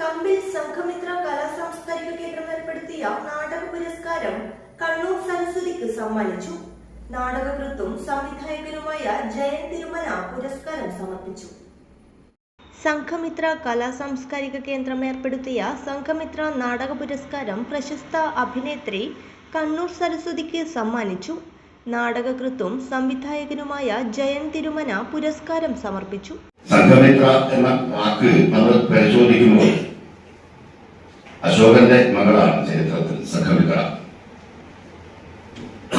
കമ്പിൽ സംഘമിത്ര കലാ സാംസ്കാരിക കേന്ദ്രം ഏർപ്പെടുത്തിയ നാടക പുരസ്കാരം കണ്ണൂർ സരസ്വതിക്ക് സമ്മാനിച്ചു. നാടകകൃത്തും സംവിധായകനുമായ ജയൻ തിരുമല പുരസ്കാരം സമർപ്പിച്ചു. സംഘമിത്ര കലാ സാംസ്കാരിക കേന്ദ്രം ഏർപ്പെടുത്തിയ സംഘമിത്ര നാടക പുരസ്കാരം പ്രശസ്ത അഭിനേത്രി കണ്ണൂർ സരസ്വതിക്ക് സമ്മാനിച്ചു. നാടകകൃത്തും സംവിധായകനുമായ ജയൻ തിരുമന പുരസ്കാരം സമർപ്പിച്ചു. സംഘമിത്ര എന്ന വാക്ക് നമ്മൾ പരിശോധിക്കുമ്പോൾ അശോകന്റെ മകളാണ് ചരിത്രത്തിൽ സംഘമിത്ര.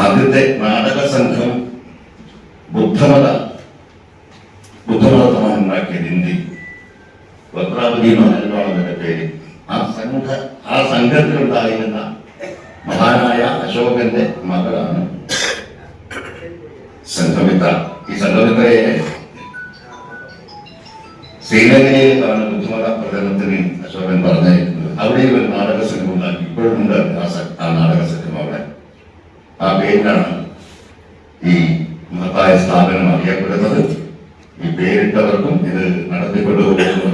ആദ്യത്തെ നാടക സംഘം ബുദ്ധമത ബുദ്ധമതമാണ് ഉണ്ടാക്കിയത് എന്നാണ് അതിന്റെ പേര്. ആ സംഘ ആ സംഘത്തിലുണ്ടായിരുന്ന മഹാനായ അശോകന്റെ മകളാണ് സംഘമിത്ര ഈ സംഘമിത്രയെ ശ്രീലങ്കയിലേക്കാണ് ബുദ്ധമത പ്രചരണത്തിന് അശോകൻ പറഞ്ഞിരിക്കുന്നത്. അവിടെ ഒരു നാടക സംഘം ഉണ്ടാക്കി ഇപ്പോഴും ഉണ്ട് ആ നാടക സംഘം അവിടെ. ആ പേരിലാണ് ഈ മഹത്തായ സ്ഥാപനം അറിയപ്പെടുന്നത്. ഈ പേരിട്ടവർക്കും ഇത് നടത്തിക്കൊണ്ടുപോകുന്നവർക്കും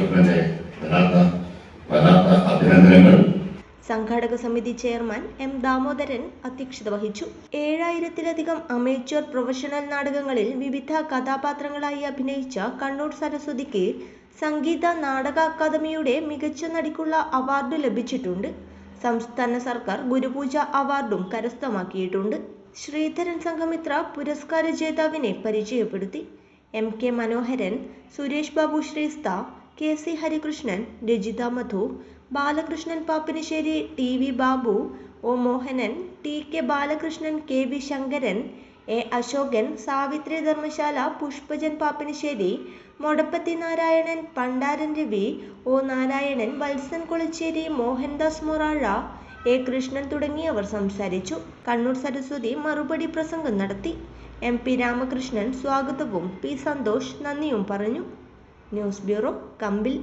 സംഘാടക സമിതി ചെയർമാൻ എം ദാമോദരൻ അധ്യക്ഷത വഹിച്ചു. ഏഴായിരത്തിലധികം അമേച്വർ പ്രൊഫഷണൽ നാടകങ്ങളിൽ വിവിധ കഥാപാത്രങ്ങളായി അഭിനയിച്ച കണ്ണൂർ സരസ്വതിക്ക് സംഗീത നാടക അക്കാദമിയുടെ മികച്ച നടിക്കുള്ള അവാർഡ് ലഭിച്ചിട്ടുണ്ട്. സംസ്ഥാന സർക്കാർ ഗുരുപൂജ അവാർഡും കരസ്ഥമാക്കിയിട്ടുണ്ട്. ശ്രീധരൻ സംഘമിത്ര പുരസ്കാര ജേതാവിനെ പരിചയപ്പെടുത്തി. M K Manoharan Suresh Babu ശ്രീസ്ത K C Harikrishnan Rajitha Madhu Balakrishnan Pappinisseri T V Babu O Mohanan T K Balakrishnan K V Sankaran A Asokan Savitri Dharmasala Pushpajan Pappinisseri Modappathi Narayanan Pandaran Ravi O Narayanan Valsan Kolachery Mohandas Morazha A Krishnan തുടങ്ങിയവർ സംസാരിച്ചു. കണ്ണൂർ സരസ്വതി മറുപടി പ്രസംഗം നടത്തി. M P Ramakrishnan സ്വാഗതവും P Santhosh നന്ദിയും പറഞ്ഞു. News bureau കമ്പിൽ